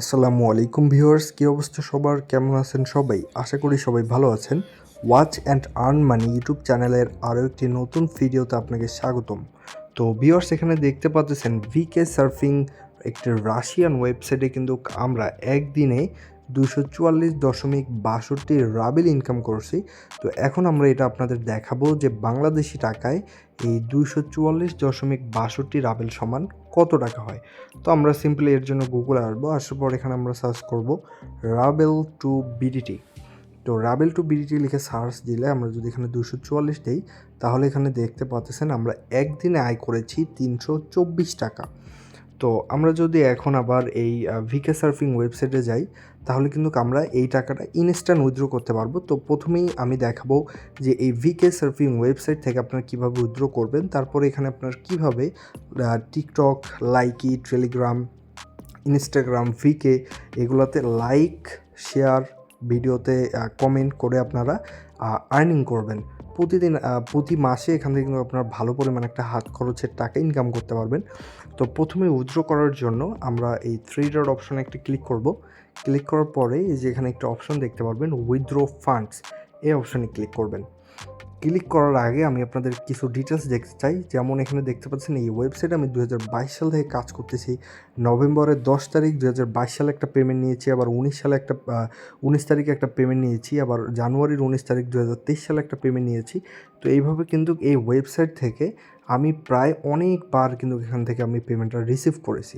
আসসালামু আলাইকুম ভিউয়ার্স, কী অবস্থা সবার? কেমন আছেন সবাই? আশা করি সবাই ভালো আছেন। Watch and earn money YouTube চ্যানেলের আরও একটি নতুন ভিডিওতে আপনাকে স্বাগতম। তো ভিউয়ার্স, এখানে দেখতে পাচ্ছেন ভিকে সার্ফিং একটি রাশিয়ান ওয়েবসাইটে কিন্তু আমরা একদিনে দুশো চুয়াল্লিশ দশমিক বাষট্টি রাবেল ইনকাম করছি। তো এখন আমরা এটা আপনাদের দেখাবো যে বাংলাদেশি টাকায় এই দুইশো চুয়াল্লিশ দশমিক বাষট্টি রাবেল সমান কত টাকা হয়? তো আমরা সিম্পলি এর জন্য গুগলে আসব, আসার পর এখানে আমরা সার্চ করব রাবেল টু বিডিটি। তো রাবেল টু বিডিটি লিখে সার্চ দিলে আমরা যদি এখানে দুশো চুয়াল্লিশ দিই, তাহলে এখানে দেখতে পাচ্ছেন আমরা একদিনে আয় করেছি তিনশো চব্বিশ টাকা। তো আমরা যদি এখন আবার এই ভিকে সার্ফিং ওয়েবসাইটে যাই তাহলে কিন্তু আমরা এই টাকাটা ইনস্ট্যান্ট উইথড্র করতে পারব। তো প্রথমেই আমি দেখাবো যে এই ভিকে সার্ফিং ওয়েবসাইট থেকে আপনারা কীভাবে উইথড্র করবেন, তারপরে এখানে আপনার কীভাবে TikTok Likee Telegram Instagram VK এগুলোতে লাইক শেয়ার ভিডিওতে কমেন্ট করে আপনারা আর্নিং করবেন। প্রতিদিন প্রতি মাসে এখান থেকে কিন্তু আপনারা ভালো পরিমাণ একটা হাত খরচের টাকা ইনকাম করতে পারবেন। তো প্রথমে উইথড্র করার জন্য আমরা এই থ্রি ডট অপশনে একটা ক্লিক করব। ক্লিক করার পরে যে এখানে একটা অপশন দেখতে পারবেন উইথড্রো ফান্ডস এই অপশনে ক্লিক করবেন। ক্লিক করার আগে আমি আপনাদের কিছু ডিটেলস দেখতে চাই। যেমন এখানে দেখতে পাচ্ছেন, এই ওয়েবসাইটে আমি দু হাজার বাইশ সাল থেকে কাজ করতেছি। নভেম্বরের দশ তারিখ দুহাজার বাইশ সালে একটা পেমেন্ট নিয়েছি, আবার উনিশ সালে একটা উনিশ তারিখে একটা পেমেন্ট নিয়েছি, আবার জানুয়ারির উনিশ তারিখ দু হাজার তেইশ সালে একটা পেমেন্ট নিয়েছি। তো এইভাবে কিন্তু এই ওয়েবসাইট থেকে আমি প্রায় অনেকবার কিন্তু এখান থেকে আমি পেমেন্টটা রিসিভ করেছি।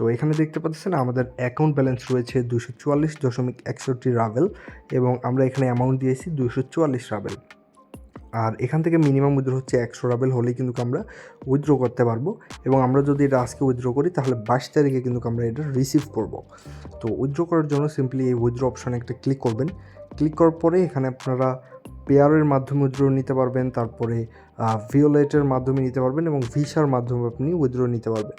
তো এখানে দেখতে পাচ্ছেন আমাদের অ্যাকাউন্ট ব্যালেন্স রয়েছে দুশো চুয়াল্লিশ দশমিক একষট্টি রাভেল এবং আমরা এখানে অ্যামাউন্ট দিয়েছি দুশো চুয়াল্লিশ রাভেল আর এখান থেকে মিনিমাম উইথড্র হচ্ছে একশো রাবেল হলেই কিন্তু আমরা উইথড্র করতে পারব এবং আমরা যদি এটা আজকে উইথড্র করি তাহলে বাইশ তারিখে কিন্তু আমরা এটা রিসিভ করব। তো উইথড্র করার জন্য সিম্পলি এই উইথড্র অপশানে একটা ক্লিক করবেন। ক্লিক করার পরে এখানে আপনারা পেয়ারের মাধ্যমে উইথড্র নিতে পারবেন, তারপরে ভিওলেটের মাধ্যমে নিতে পারবেন এবং ভিসার মাধ্যমে আপনি উইথড্র নিতে পারবেন।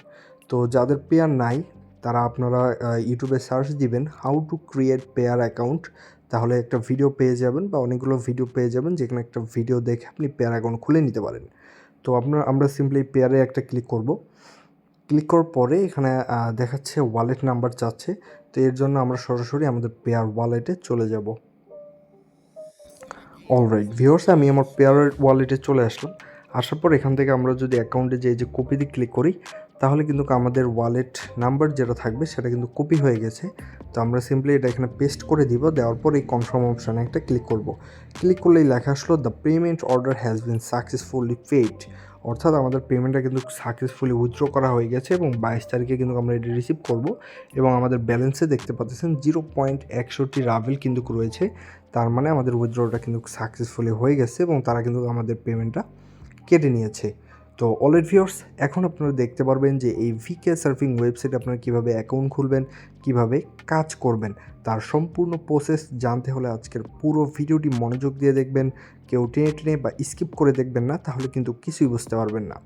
তো যাদের পেয়ার নাই, তারা আপনারা ইউটিউবে সার্চ দিবেন how to create Payeer account তাহলে একটা ভিডিও পেয়ে যাবেন বা অনেকগুলো ভিডিও পেয়ে যাবেন, যেখানে একটা ভিডিও দেখে আপনি পেয়ার অ্যাকাউন্ট খুলে নিতে পারেন। তো আপনার আমরা সিম্পলি পেয়ারে একটা ক্লিক করব। ক্লিক করার পরে এখানে দেখাচ্ছে ওয়ালেট নাম্বার চাচ্ছে। তো এর জন্য আমরা সরাসরি আমাদের পেয়ার ওয়ালেটে চলে যাব। অলরাইট ভিওর্স আমি আমার পেয়ারের ওয়ালেটে চলে আসলাম। আসার পর এখান থেকে আমরা যদি অ্যাকাউন্টে যে যে কপিতে ক্লিক করি তাহলে কিন্তু আমাদের ওয়ালেট নাম্বার যেটা থাকবে সেটা কিন্তু কপি হয়ে গেছে। তো আমরা সিম্পলি এটা এখানে পেস্ট করে দিব, দেওয়ার পর এই কনফার্ম অপশানে একটা ক্লিক করব। ক্লিক করলেই লেখা আসলো the payment order has been successfully paid অর্থাৎ আমাদের পেমেন্টটা কিন্তু সাকসেসফুলি উইথড্র করা হয়ে গেছে এবং বাইশ তারিখে কিন্তু আমরা এটা রিসিভ করব এবং আমাদের ব্যালেন্সে দেখতে পাচ্ছেন জিরো পয়েন্ট একষট্টি রাভেল কিন্তু রয়েছে। তার মানে আমাদের উইথড্রটা কিন্তু সাকসেসফুলি হয়ে গেছে এবং তারা কিন্তু আমাদের পেমেন্টটা কেটে নিয়েছে। তো অলরেড ভিউয়ার্স এখন আপনারা দেখতে পারবেন যে এই ভিকে সার্ফিং ওয়েবসাইটে আপনারা কীভাবে অ্যাকাউন্ট খুলবেন, কীভাবে কাজ করবেন। তার সম্পূর্ণ প্রসেস জানতে হলে আজকের পুরো ভিডিওটি মনোযোগ দিয়ে দেখবেন। কেউ টেনে টেনে বা স্কিপ করে দেখবেন না, তাহলে কিন্তু কিছুই বুঝতে পারবেন না।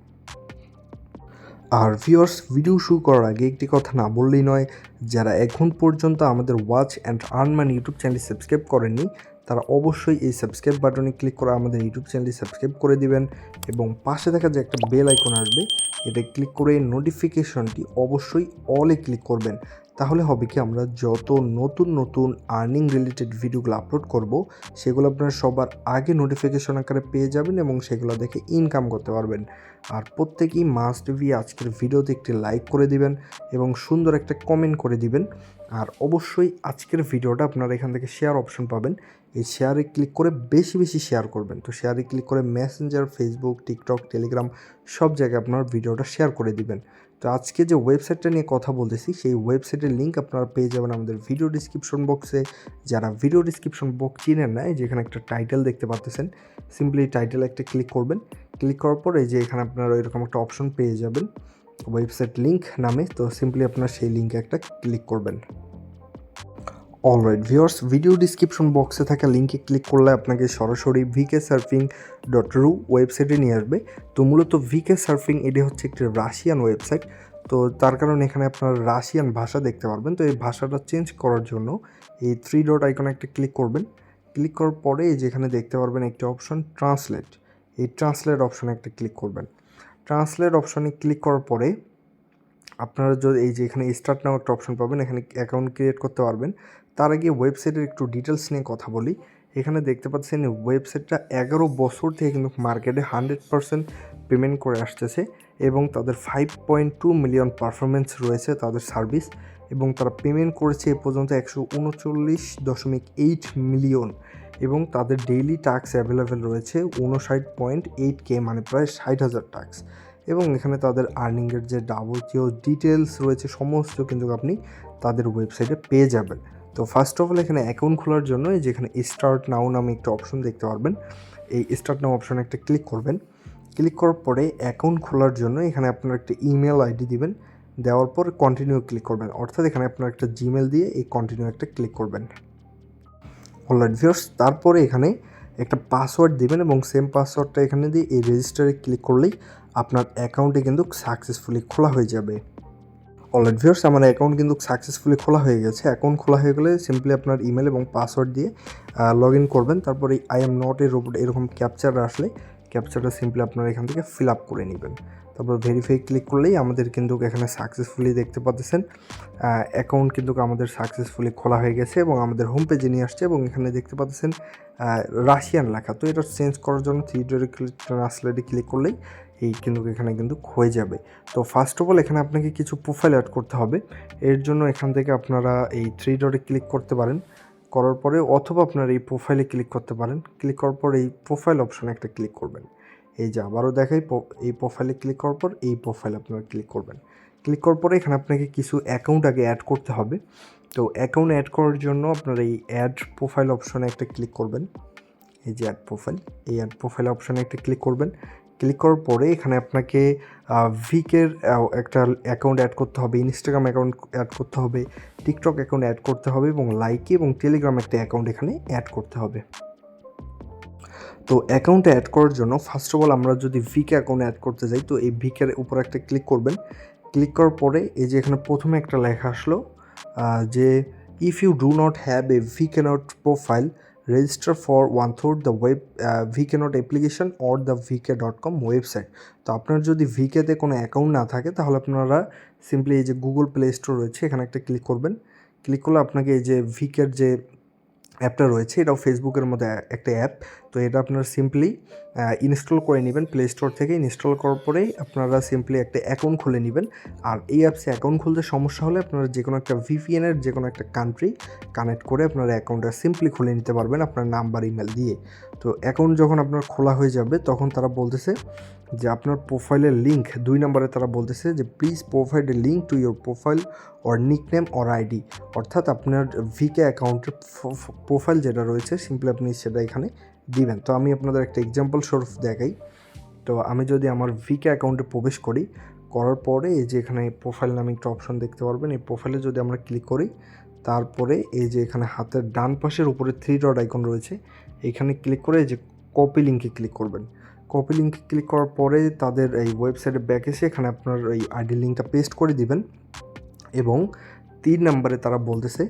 আর ভিউয়ার্স ভিডিও শুরু করার আগে একটি কথা না বললেই নয়, যারা এখন পর্যন্ত আমাদের watch and earn money YouTube channel subscribe করেননি তারা অবশ্যই এই সাবস্ক্রাইব বাটনে ক্লিক করে আমাদের ইউটিউব চ্যানেলটি সাবস্ক্রাইব করে দিবেন এবং পাশে দেখা যে একটা বেল আইকন আসবে এটা ক্লিক করে নোটিফিকেশনটি অবশ্যই অলে ক্লিক করবেন। তাহলে হবে কি, আমরা যত নতুন নতুন আর্নিং রিলেটেড ভিডিওগুলো আপলোড করব, সেগুলো আপনারা সবার আগে নোটিফিকেশন আকারে পেয়ে যাবেন এবং সেগুলো দেখে ইনকাম করতে পারবেন। আর প্রত্যেকেই মাস্ট বি আজকের ভিডিওতে একটি লাইক করে দিবেন এবং সুন্দর একটা কমেন্ট করে দিবেন। আর অবশ্যই আজকের ভিডিওটা আপনারা এখান থেকে শেয়ার অপশন পাবেন এই শেয়ারে ক্লিক করে বেশি বেশি শেয়ার করবেন। তো শেয়ারে ক্লিক করে মেসেঞ্জার ফেসবুক টিকটক টেলিগ্রাম সব জায়গায় আপনার ভিডিওটা শেয়ার করে দিবেন। তো আজকে যে ওয়েবসাইটটা নিয়ে কথা বলতেছি, সেই ওয়েবসাইটের লিঙ্ক আপনারা পেয়ে যাবেন আমাদের ভিডিও ডিসক্রিপশন বক্সে যারা ভিডিও ডিসক্রিপশন বক্স চিনেন না যেখানে একটা টাইটেল দেখতে পাচ্ছেন সিম্পলি টাইটেল একটা ক্লিক করবেন। ক্লিক করার পরে এই যে এখানে আপনারা এরকম একটা অপশন পেয়ে যাবেন। ওয়েবসাইট লিঙ্ক নামে, তো সিম্পলি আপনার সেই লিঙ্কে একটা ক্লিক করবেন। অলরাইট ভিউয়ার্স ভিডিও ডিসক্রিপশন বক্সে থাকা লিঙ্কে ক্লিক করলে আপনাকে সরাসরি ভিকে সার্ফিং ডট রু ওয়েবসাইটে নিয়ে আসবে। তো মূলত ভিকে সার্ফিং এটি হচ্ছে একটি রাশিয়ান ওয়েবসাইট তো তার কারণে এখানে আপনারা রাশিয়ান ভাষা দেখতে পারবেন। তো এই ভাষাটা চেঞ্জ করার জন্য এই থ্রি ডট আইকনে একটা ক্লিক করবেন। ক্লিক করার পরে যেখানে দেখতে পারবেন একটি অপশন ট্রান্সলেট এই ট্রান্সলেট অপশনে একটা ক্লিক করবেন। ট্রান্সলেট অপশনে ক্লিক করার পরে আপনারা যদি এই যে এখানে স্টার্ট নাও একটা অপশন পাবেন। এখানে অ্যাকাউন্ট ক্রিয়েট করতে পারবেন। তার আগে ওয়েবসাইটের একটু ডিটেলস নিয়ে কথা বলি। এখানে দেখতে পাচ্ছেন ওয়েবসাইটটা এগারো বছর থেকে কিন্তু মার্কেটে হান্ড্রেড পারসেন্ট পেমেন্ট করে আসতেছে এবং তাদের five point two million performance রয়েছে তাদের সার্ভিস এবং তারা পেমেন্ট করেছে এ পর্যন্ত একশো উনচল্লিশ দশমিক এইট মিলিয়ন এবং তাদের ডেইলি টাস্ক অ্যাভেলেবেল রয়েছে উনষাট পয়েন্ট এইট কে মানে প্রায় ষাট হাজার টাস্ক এবং এখানে তাদের আর্নিংয়ের যে যাবতীয় ডিটেলস রয়েছে সমস্ত কিন্তু আপনি তাদের ওয়েবসাইটে পেয়ে যাবেন। তো ফার্স্ট অফ অল এখানে অ্যাকাউন্ট খোলার জন্য এই যে এখানে স্টার্ট নাও নামে একটা অপশন দেখতে পারবেন। এই স্টার্ট নাও অপশনে একটা ক্লিক করবেন। ক্লিক করার পরে অ্যাকাউন্ট খোলার জন্য এখানে আপনার একটা ইমেল আইডি দিবেন। দেওয়ার পর কন্টিনিউ ক্লিক করবেন। অর্থাৎ এখানে আপনার একটা জিমেল দিয়ে এই কন্টিনিউ একটা ক্লিক করবেন। অলরাইট ভিউর্স তারপরে এখানে একটা পাসওয়ার্ড দিবেন এবং সেম পাসওয়ার্ডটা এখানে দিয়ে এই রেজিস্টারে ক্লিক করলেই আপনার অ্যাকাউন্টে কিন্তু সাকসেসফুলি খোলা হয়ে যাবে। অলরেড ভিউর্স আমার অ্যাকাউন্ট কিন্তু সাকসেসফুলি খোলা হয়ে গেছে। অ্যাকাউন্ট খোলা হয়ে গেলে সিম্পলি আপনার ইমেল এবং পাসওয়ার্ড দিয়ে লগ ইন করবেন। তারপরে আই এম নট এর উপর এরকম ক্যাপচার আসলে ক্যাপচারটা সিম্পলি আপনারা এখান থেকে ফিল আপ করে নেবেন। তারপর ভেরিফাই ক্লিক করলেই আমাদের কিন্তু এখানে সাকসেসফুলি দেখতে পাচ্ছেন অ্যাকাউন্ট কিন্তু আমাদের সাকসেসফুলি খোলা হয়ে গেছে এবং আমাদের হোম পেজে নিয়ে আসছে এবং এখানে দেখতে পাচ্ছেন রাশিয়ান লেখা। তো এটা চেঞ্জ করার জন্য থ্রি ডোরে ট্রান্সলেটে ক্লিক করলেই এই কিন্তু এখানে কিন্তু হয়ে যাবে। তো ফার্স্ট অফ অল এখানে আপনাকে কিছু প্রোফাইল অ্যাড করতে হবে। এর জন্য এখান থেকে আপনারা এই থ্রি ডটে ক্লিক করতে পারেন। করার পরে অথবা আপনারা এই প্রোফাইলে ক্লিক করতে পারেন। ক্লিক করার পর এই প্রোফাইল অপশানে একটা ক্লিক করবেন। এই যে আবারও দেখাই এই প্রোফাইলে ক্লিক করার পর এই প্রোফাইল আপনারা ক্লিক করবেন। ক্লিক করার পরে এখানে আপনাকে কিছু অ্যাকাউন্ট আগে অ্যাড করতে হবে। তো অ্যাকাউন্ট অ্যাড করার জন্য আপনারা এই অ্যাড প্রোফাইল অপশানে একটা ক্লিক করবেন। এই যে অ্যাড প্রোফাইল এই অ্যাড প্রোফাইল অপশানে একটা ক্লিক করবেন। ক্লিক করার পরে এখানে আপনাকে ভিকের একটা অ্যাকাউন্ট অ্যাড করতে হবে ইনস্টাগ্রাম অ্যাকাউন্ট অ্যাড করতে হবে টিকটক অ্যাকাউন্ট অ্যাড করতে হবে এবং লাইকি এবং টেলিগ্রাম একটা অ্যাকাউন্ট এখানে অ্যাড করতে হবে। তো অ্যাকাউন্টে অ্যাড করার জন্য ফার্স্ট অফ অল আমরা যদি ভিকে অ্যাকাউন্ট অ্যাড করতে যাই, তো এই ভিকের উপর একটা ক্লিক করবেন। ক্লিক করার পরে এই যে এখানে প্রথমে একটা লেখা আসলো যে if you do not have a VK not profile register for one through the web VK not application or the VK dot com website তো আপনার যদি ভিকেতে কোনো অ্যাকাউন্ট না থাকে, তাহলে আপনারা সিম্পলি এই যে গুগল প্লে স্টোর রয়েছে, এখানে একটা ক্লিক করবেন। ক্লিক করলে আপনাকে এই যে ভিকের যে অ্যাপটা রয়েছে। এটাও ফেসবুকের মধ্যে একটা অ্যাপ। তো এটা আপনারা সিম্পলি ইনস্টল করে নেবেন। প্লে স্টোর থেকে ইনস্টল করার পরেই আপনারা সিম্পলি একটা অ্যাকাউন্ট খুলে নেবেন। আর এই অ্যাপসে অ্যাকাউন্ট খুলতে সমস্যা হলে আপনারা যে কোনো একটা ভিপিএনের যে কোনো একটা কান্ট্রি কানেক্ট করে আপনারা অ্যাকাউন্টটা সিম্পলি খুলে নিতে পারবেন আপনার নাম্বার ইমেল দিয়ে। তো অ্যাকাউন্ট যখন আপনার খোলা হয়ে যাবে, তখন তারা বলতেছে যে আপনার প্রোফাইলের লিঙ্ক দুই নম্বরে তারা বলতেছে যে please provide a link to your profile or nickname or ID অর্থাৎ আপনার ভিকে অ্যাকাউন্টের প্রোফাইল যেটা রয়েছে সিম্পলি আপনি সেটা এখানে দিবেন। তো আমি আপনাদের একটা এক্সাম্পল স্বরূপ দেখাই। তো আমি যদি আমার ভিকে অ্যাকাউন্টে প্রবেশ করি, করার পরে এই যে এখানে প্রোফাইল নামে একটা অপশন দেখতে পারবেন। এই প্রোফাইলে যদি আমরা ক্লিক করি, তারপরে এই যে এখানে হাতের ডান পাশের উপরে থ্রি ডট আইকন রয়েছে, এখানে ক্লিক করে এই যে কপি লিঙ্কে ক্লিক করবেন। কপি লিঙ্কে ক্লিক করার পরে তাদের এই ওয়েবসাইটে ব্যাক এসে এখানে আপনার এই আইডি লিঙ্কটা পেস্ট করে দিবেন। এবং তিন নাম্বারে তারা বলতেছে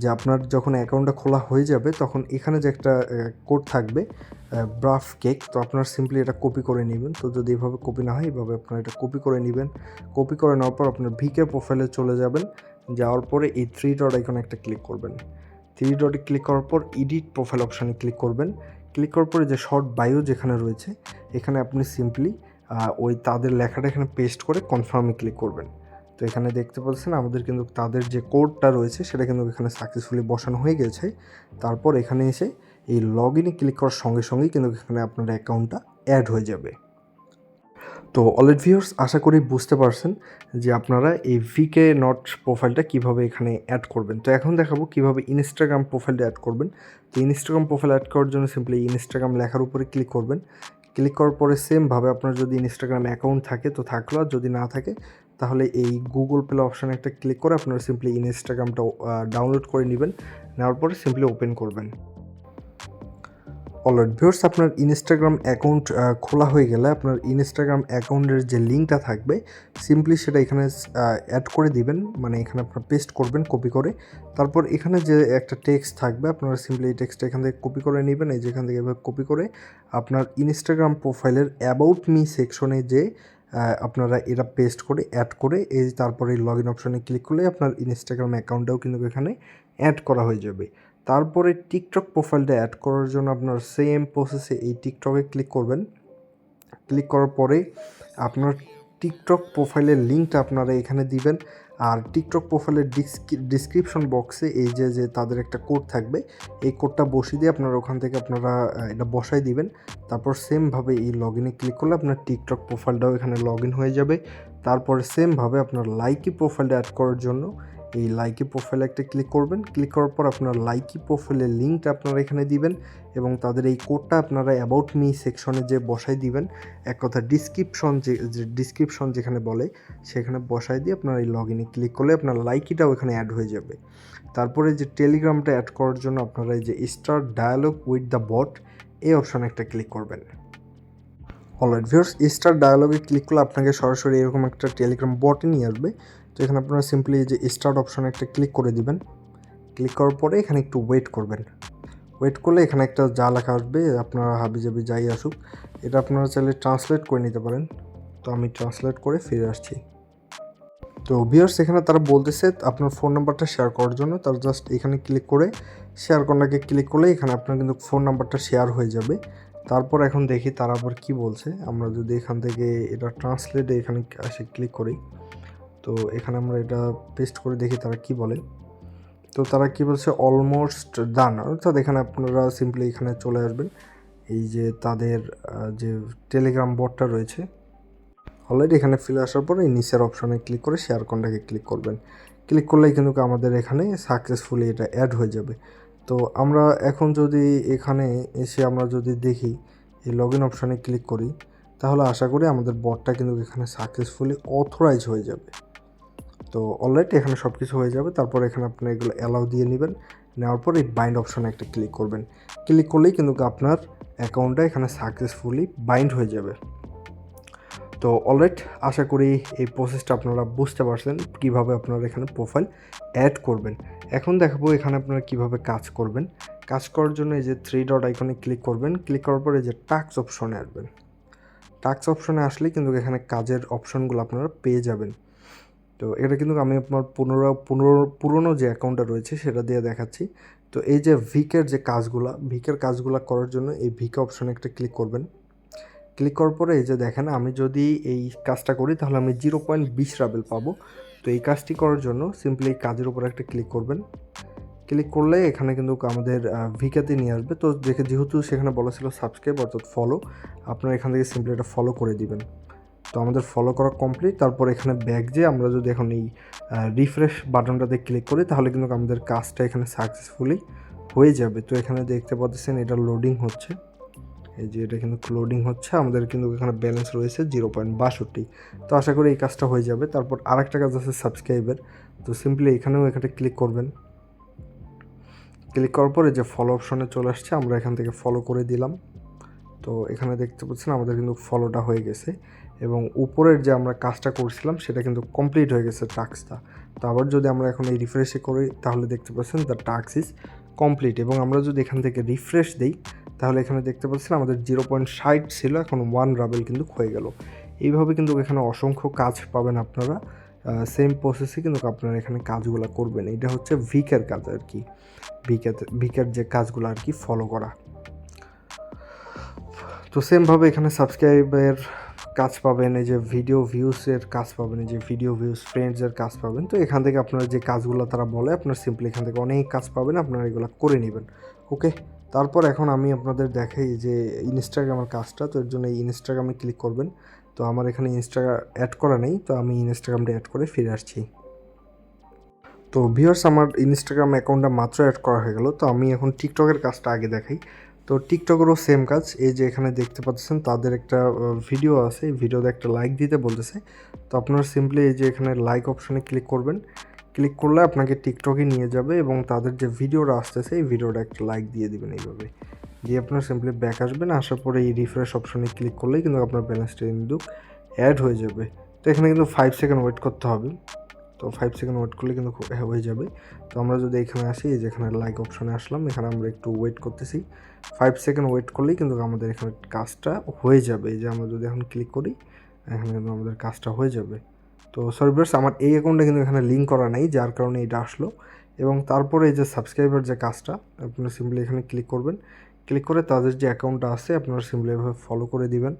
যে আপনার যখন অ্যাকাউন্টটা খোলা হয়ে যাবে, তখন এখানে যে একটা কোড থাকবে ব্রাফ কেক তো আপনার সিম্পলি এটা কপি করে নেবেন। তো যদি এভাবে কপি না হয়, এভাবে আপনার এটা কপি করে নেবেন। কপি করে নেওয়ার পর আপনার ভিকে প্রোফাইলে চলে যাবেন। যাওয়ার পরে এই থ্রি ডট আইকনে একটা ক্লিক করবেন। থ্রি ডটে ক্লিক করার পর এডিট প্রোফাইল অপশানে ক্লিক করবেন। ক্লিক করার পরে যে শর্ট বায়ো যেখানে রয়েছে, এখানে আপনি সিম্পলি ওই তাদের লেখাটা এখানে পেস্ট করে কনফার্মে ক্লিক করবেন। তো এখানে দেখতে পাচ্ছেন আমাদের কিন্তু তাদের যে কোডটা রয়েছে, সেটা কিন্তু এখানে সাকসেসফুলি বসানো হয়ে গেছে। তারপর এখানে এসে এই লগ ইনে ক্লিক করার সঙ্গে সঙ্গেই কিন্তু এখানে আপনার অ্যাকাউন্টটা অ্যাড হয়ে যাবে। তো অলরেড ভিউর্স আশা করি বুঝতে পারছেন যে আপনারা এই ভিকে নট প্রোফাইলটা কীভাবে এখানে অ্যাড করবেন। তো এখন দেখাবো কীভাবে ইনস্টাগ্রাম প্রোফাইলটা অ্যাড করবেন। তো ইনস্টাগ্রাম প্রোফাইল অ্যাড করার জন্য সিম্পলি ইনস্টাগ্রাম লেখার উপরে ক্লিক করবেন। ক্লিক করার পরে সেমভাবে আপনার যদি ইনস্টাগ্রাম অ্যাকাউন্ট থাকে, তো থাকল। আর যদি না থাকে, তাহলে এই গুগল প্লে অপশানে একটা ক্লিক করে আপনারা সিম্পলি ইনস্টাগ্রামটা ডাউনলোড করে নেবেন। নেওয়ার পরে সিম্পলি ওপেন করবেন। অলরেড ভিউর্স আপনার ইনস্টাগ্রাম অ্যাকাউন্ট খোলা হয়ে গেলে আপনার ইনস্টাগ্রাম অ্যাকাউন্টের যে লিঙ্কটা থাকবে সিম্পলি সেটা এখানে অ্যাড করে দিবেন। মানে এখানে আপনার পেস্ট করবেন কপি করে। তারপর এখানে যে একটা টেক্সট থাকবে, আপনারা সিম্পলি এই টেক্সটটা এখান থেকে কপি করে নেবেন। এই যেখান থেকে এভাবে কপি করে আপনার ইনস্টাগ্রাম প্রোফাইলের অ্যাবাউট মি সেকশনে যে আপনারা এটা পেস্ট করে অ্যাড করে, এই তারপরে লগ ইন অপশনে ক্লিক করলে আপনার ইনস্টাগ্রাম অ্যাকাউন্টটাও কিন্তু এখানে অ্যাড করা হয়ে যাবে। তারপরে টিকটক প্রোফাইলটা অ্যাড করার জন্য আপনার সেম প্রসেসে এই টিকটকে ক্লিক করবেন। ক্লিক করার পরে আপনার টিকটক প্রোফাইলের লিঙ্কটা আপনারা এখানে দিবেন। আর টিকটক প্রোফাইলের ডিসক্রিপশন বক্সে এই যে যে তাদের একটা কোড থাকবে, এই কোডটা বসিয়ে দিয়ে আপনারা ওখান থেকে আপনারা এটা বসাই দিবেন। তারপর সেমভাবে এই লগ ইনে ক্লিক করলে আপনার টিকটক প্রোফাইলটাও এখানে লগ ইন হয়ে যাবে। তারপরে সেমভাবে আপনার লাইকি প্রোফাইলটা অ্যাড করার জন্য এই লাইকি প্রোফাইলে একটা ক্লিক করবেন। ক্লিক করার পর আপনার লাইকি প্রোফাইলের লিঙ্কটা আপনারা এখানে দিবেন এবং তাদের এই কোডটা আপনারা অ্যাবাউট মি সেকশনে যে বসাই দিবেন, এক কথা ডিসক্রিপশন যে ডিসক্রিপশন যেখানে বলে, সেখানে বসাই দিয়ে আপনার এই লগ ইনে ক্লিক করলে আপনার লাইকিটাও এখানে অ্যাড হয়ে যাবে। তারপরে যে টেলিগ্রামটা অ্যাড করার জন্য আপনারা এই যে start dialog with the bot এই অপশনে একটা ক্লিক করবেন। অলরাইট ভিউর্স স্টার ডায়ালগে ক্লিক করলে আপনাকে সরাসরি এরকম একটা টেলিগ্রাম বটে নিয়ে আসবে। তো এখানে আপনারা সিম্পলি যে স্টার্ট অপশনে একটা ক্লিক করে দিবেন। ক্লিক করার পরে এখানে একটু ওয়েট করবেন। ওয়েট করলে এখানে একটা যা লেখা আসবে, আপনারা হাবি জাবি যাই আসুক, এটা আপনারা চাইলে ট্রান্সলেট করে নিতে পারেন। তো আমি ট্রান্সলেট করে ফিরে আসছি। তো ভিউয়ার্স এখানে তারা বলতেছে আপনার ফোন নাম্বারটা শেয়ার করার জন্য, তার জাস্ট এখানে ক্লিক করে শেয়ার কর্নাকে ক্লিক করলে এখানে আপনার কিন্তু ফোন নাম্বারটা শেয়ার হয়ে যাবে। তারপর এখন দেখি তারা আবার কি বলছে। আমরা যদি এখান থেকে এটা ট্রান্সলেটে এখানে এসে ক্লিক করি। তো এখানে আমরা এটা পেস্ট করে দেখি তারা কি বলে। তো তারা কি বলছে? অলমোস্ট ডান অর্থাৎ এখানে আপনারা সিম্পলি এখানে চলে আসবেন। এই যে তাদের যে টেলিগ্রাম বটটা রয়েছে। অলরেডি এখানে ফিরে আসার পরে নিচের অপশনে ক্লিক করে শেয়ার কন্টাকে ক্লিক করবেন। ক্লিক করলেই কিন্তু আমাদের এখানে সাকসেসফুলি এটা অ্যাড হয়ে যাবে। তো আমরা এখন যদি এখানে এসে আমরা যদি দেখি, এই লগ ইন অপশানে ক্লিক করি, তাহলে আশা করি আমাদের বটটা কিন্তু এখানে সাকসেসফুলি অথরাইজ হয়ে যাবে। তো অলরেডি এখানে সব কিছু হয়ে যাবে। তারপর এখানে আপনি এগুলো অ্যালাউ দিয়ে নেবেন। নেওয়ার পর এই বাইন্ড অপশনে একটা ক্লিক করবেন। ক্লিক করলেই কিন্তু আপনার অ্যাকাউন্টটা এখানে সাকসেসফুলি বাইন্ড হয়ে যাবে। তো অলরেড আশা করি এই প্রসেসটা আপনারা বুঝতে পারছেন কীভাবে আপনারা এখানে প্রোফাইল অ্যাড করবেন। এখন দেখাবো এখানে আপনারা কীভাবে কাজ করবেন। কাজ করার জন্য এই যে থ্রি ডট আইকনে ক্লিক করবেন। ক্লিক করার পর যে টাক্স অপশনে আসবেন। টাক্স অপশনে আসলে কিন্তু এখানে কাজের অপশনগুলো আপনারা পেয়ে যাবেন। তো এটা কিন্তু আমি আপনার পুনরা, পুনর, পুরনো যে অ্যাকাউন্টটা রয়েছে সেটা দিয়ে দেখাচ্ছি। তো এই যে ভিকের যে কাজগুলা, ভিকের কাজগুলো করার জন্য এই ভিকে অপশনে একটা ক্লিক করবেন। ক্লিক করার পরে এই যে দেখেন, আমি যদি এই কাজটা করি তাহলে আমি জিরো পয়েন্ট বিশ রাবেল পাবো। তো এই কাজটি করার জন্য সিম্পলি কাজের উপর একটা ক্লিক করবেন। ক্লিক করলে এখানে কিন্তু আমাদের ভিকাতে নিয়ে আসবে। তো দেখে যেহেতু সেখানে বলা ছিল সাবস্ক্রাইব অর্থাৎ ফলো আপনারা এখান থেকে সিম্পলি এটা ফলো করে দিবেন। তো আমাদের ফলো করা কমপ্লিট তারপর এখানে ব্যাক যে আমরা যদি এখন এই রিফ্রেশ বাটনটাতে ক্লিক করি, তাহলে কিন্তু আমাদের কাজটা এখানে সাকসেসফুলি হয়ে যাবে। তো এখানে দেখতে পাচ্ছেন এটা লোডিং হচ্ছে। এই যে এটা কিন্তু লোডিং হচ্ছে। আমাদের কিন্তু এখানে ব্যালেন্স রয়েছে জিরো পয়েন্ট বাষট্টি। তো আশা করি এই কাজটা হয়ে যাবে। তারপর আরেকটা কাজ আছে সাবস্ক্রাইবের তো সিম্পলি এখানেও এখানে ক্লিক করবেন। ক্লিক করার পরে যে ফলো অপশনে চলে আসছে, আমরা এখান থেকে ফলো করে দিলাম। তো এখানে দেখতে পাচ্ছেন আমাদের কিন্তু ফলোটা হয়ে গেছে। এবং উপরের যে আমরা কাজটা করছিলাম, সেটা কিন্তু কমপ্লিট হয়ে গেছে টাস্কটা তো আবার যদি আমরা এখন এই রিফ্রেশে করি, তাহলে দেখতে পাচ্ছেন দ্য টাস্ক ইজ কমপ্লিট এবং আমরা যদি এখান থেকে রিফ্রেশ দিই, তাহলে এখানে দেখতে পাচ্ছেন আমাদের জিরো পয়েন্ট ষাট ছিল, এখন ওয়ান রাবেল কিন্তু হয়ে গেল। এইভাবে কিন্তু এখানে অসংখ্য কাজ পাবেন আপনারা। সেম প্রসেসে কিন্তু আপনারা এখানে কাজগুলো করবেন। এটা হচ্ছে ভিকের কাজ আর কি। ভিকের ভিকের যে কাজগুলো আর কি ফলো করা। তো সেমভাবে এখানে সাবস্ক্রাইবের কাজ পাবেন, এই যে ভিডিও ভিউসের কাজ পাবেন, এই যে ভিডিও ভিউস ফ্রেন্ডসের কাজ পাবেন। তো এখান থেকে আপনারা যে কাজগুলো তারা বলে, আপনার সিম্পলি এখান থেকে অনেক কাজ পাবেন, আপনারা এগুলো করে নেবেন। ওকে তারপর এখন আমি আপনাদের দেখাই যে ইনস্টাগ্রামের কাজটা, তো এর জন্য এই ইনস্টাগ্রামে ক্লিক করবেন। তো আমার এখানে ইনস্টাগ্রাম অ্যাড করা নেই, তো আমি ইনস্টাগ্রামটা অ্যাড করে ফিরে আসছি। তো ভিউয়ার্স আমার ইনস্টাগ্রাম অ্যাকাউন্টটা মাত্র অ্যাড করা হয়ে গেল। তো আমি এখন টিকটকের কাজটা আগে দেখাই। তো টিকটকেরও সেম কাজ। এই যে এখানে দেখতে পাচ্ছেন, তাদের একটা ভিডিও আছে। এই ভিডিওতে একটা লাইক দিতে বলতেছে। তো আপনারা সিম্পলি এই যে এখানে লাইক অপশানে ক্লিক করবেন। ক্লিক করলে আপনাকে টিকটকে নিয়ে যাবে এবং তাদের যে ভিডিওটা আসতেছে, এই ভিডিওটা একটা লাইক দিয়ে দেবেন এইভাবে। দিয়ে আপনার সিম্পলি ব্যাক আসবেন। আসার পরে এই রিফ্রেশ অপশনে ক্লিক করলেই কিন্তু আপনার ব্যালেন্সটা কিন্তু অ্যাড হয়ে যাবে। তো এখানে কিন্তু ফাইভ সেকেন্ড ওয়েট করতে হবে। তো ফাইভ সেকেন্ড ওয়েট করলে কিন্তু হয়ে যাবে। তো আমরা যদি এখানে আসি, এই যে এখানে লাইক অপশানে আসলাম, এখানে আমরা একটু ওয়েট করতেছি। ফাইভ সেকেন্ড ওয়েট করলেই কিন্তু আমাদের এখানে কাজটা হয়ে যাবে। এই যে আমরা যদি এখন ক্লিক করি, এখানে কিন্তু আমাদের কাজটা হয়ে যাবে। তো সরি ভিউয়ার্স আমার এই অ্যাকাউন্টে কিন্তু এখানে লিঙ্ক করা নেই, যার কারণে এটা আসলো। এবং তারপরে এই যে সাবস্ক্রাইবার যে কাজটা, আপনারা সিম্পলি এখানে ক্লিক করবেন। ক্লিক করে তাদের যে অ্যাকাউন্টটা আছে, আপনারা সিম্পলি এভাবে ফলো করে দিবেন।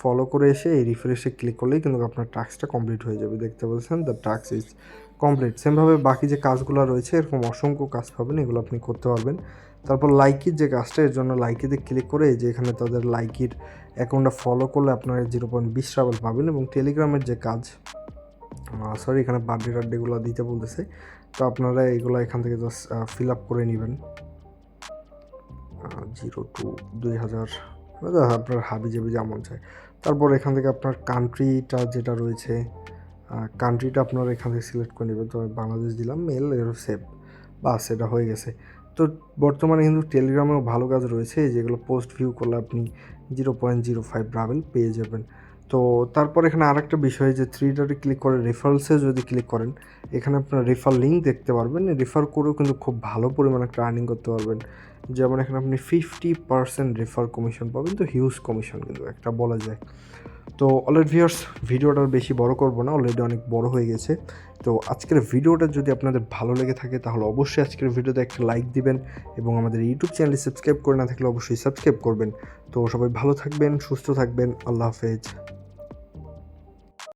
ফলো করে এসে এই রিফ্রেশে ক্লিক করলেই কিন্তু আপনার টাস্কটা কমপ্লিট হয়ে যাবে। দেখতে পাচ্ছেন দ্য টাস্ক ইজ কমপ্লিট সেমভাবে বাকি যে কাজগুলো রয়েছে, এরকম অসংখ্য কাজ পাবেন, এগুলো আপনি করতে পারবেন। তারপর লাইকির যে কাজটা, এর জন্য লাইকিতে ক্লিক করে যে এখানে তাদের লাইকির অ্যাকাউন্টটা ফলো করলে আপনারা জিরো পয়েন্ট বিশ ট্রাভেল পাবেন এবং টেলিগ্রামের যে কাজ সরি এখানে বার্থডে টার্থডেগুলো দিতে বলতেছে, তো আপনারা এগুলো এখান থেকে জাস্ট ফিল আপ করে নেবেন। জিরো টু দুই হাজার আপনার হাবি জাবি যেমন চায়। তারপর এখান থেকে আপনার কান্ট্রিটা যেটা রয়েছে কান্ট্রিটা আপনারা এখান থেকে সিলেক্ট করে নেবেন। তো আমি বাংলাদেশ দিলাম মেল এর সেভ বাস, এটা হয়ে গেছে। তো বর্তমানে কিন্তু টেলিগ্রামেও ভালো কাজ রয়েছে, যেগুলো পোস্ট ভিউ করলে আপনি জিরো পয়েন্ট জিরো ফাইভ রাভেল পেয়ে যাবেন। তো তারপর এখানে আরেকটা বিষয় যে থ্রি ডটে ক্লিক করে রেফারেলসে যদি ক্লিক করেন, এখানে আপনার রেফার লিঙ্ক দেখতে পারবেন। রেফার করেও কিন্তু খুব ভালো পরিমাণে একটা আর্নিং করতে পারবেন। যেমন এখানে আপনি ফিফটি পার্সেন্ট রেফার কমিশন পাবেন, তো হিউজ কমিশন কিন্তু একটা বলা যায়। তো অলরেডি ভিউয়ার্স ভিডিওটা বেশি বড় করব না অলরেডি অনেক বড় হয়ে গেছে। তো আজকের ভিডিওটা যদি আপনাদের ভালো লেগে থাকে, তাহলে অবশ্যই আজকের ভিডিওতে একটা লাইক দিবেন এবং আমাদের ইউটিউব চ্যানেলে সাবস্ক্রাইব করে না থাকলে অবশ্যই সাবস্ক্রাইব করবেন। তো সবাই ভালো থাকবেন, সুস্থ থাকবেন, আল্লাহ হাফেজ।